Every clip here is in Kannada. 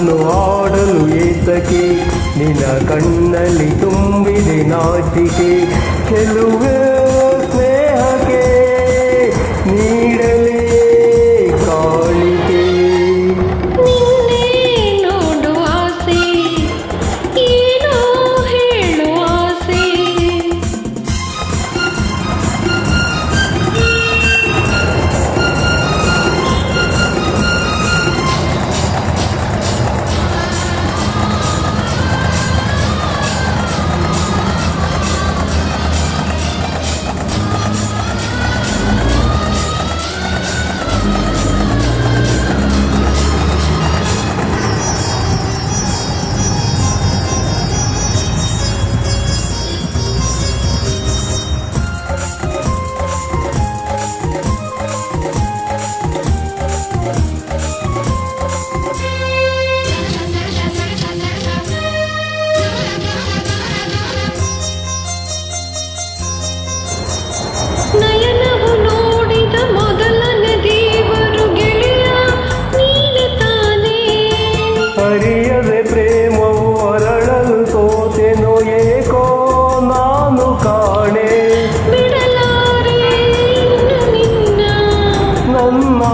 ಆಟನು ಆಡಲು ಏತಕ್ಕೆ ನಿನ್ನ ಕಣ್ಣಲ್ಲಿ ತುಂಬಿದೆ ನಾಚಿಕೆ ಕೆಲವೇ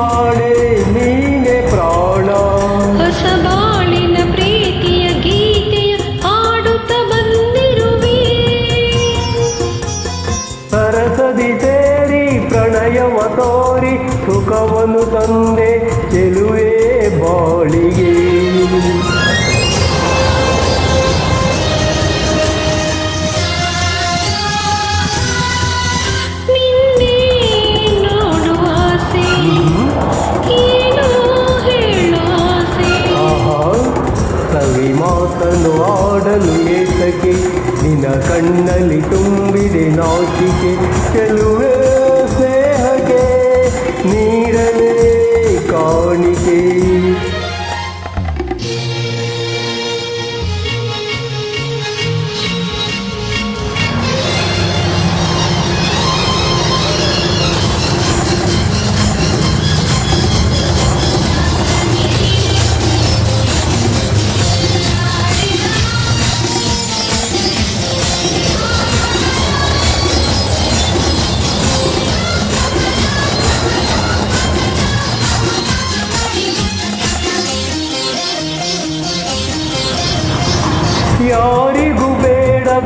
ನನ್ನಾಡೆ ನೀನೆ ಪ್ರಾಣ. ಹೊಸ ಬಾಳಿನ ಪ್ರೀತಿಯ ಗೀತೆಯ ಹಾಡುತ್ತ ಬಂದಿರುವೆ. ಸರಸದಿ ಸೇರಿ ಪ್ರಣಯವ ತೋರಿ ಸುಖವನ್ನು ತಂದೆ ನಿನ್ನ ಕಣ್ಣಲ್ಲಿ ತುಂಬಿದೆ ನಾಚಿಕೆ ಚೆಲುವೆ ಸ್ನೇಹಕ್ಕೆ ನೀಡಲೇ ಕಾಣಿಕೆ.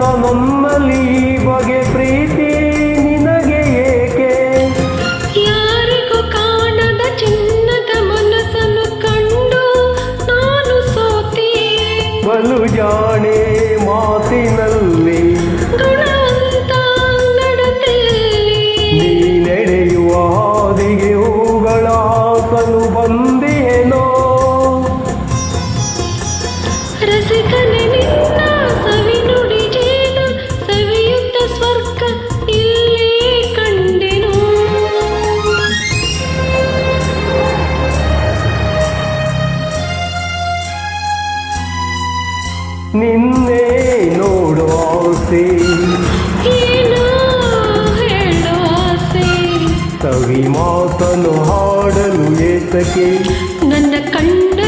ಬೇಡದ ನಮ್ಮಲ್ಲಿ ಬಗೆ ಪ್ರೀತಿ ನಿನಗೆ ಏಕೆ? ಯಾರಿಗೂ ಕಾಣದ ಚಿನ್ನದ ಮನಸ್ಸನ್ನು ಕಂಡು ನಾನು ಸೋತಿ ಬಲು ಜಾಣೆ ಮಾತಿನಲ್ಲಿ ನಿನ್ನೆ ನೋಡುವ ಆಸೆ. ಸವಿ ಮಾತನ್ನು ಹಾಡಲು ಏತಕ್ಕೆ? ನನ್ನ ಕಣ್ಣ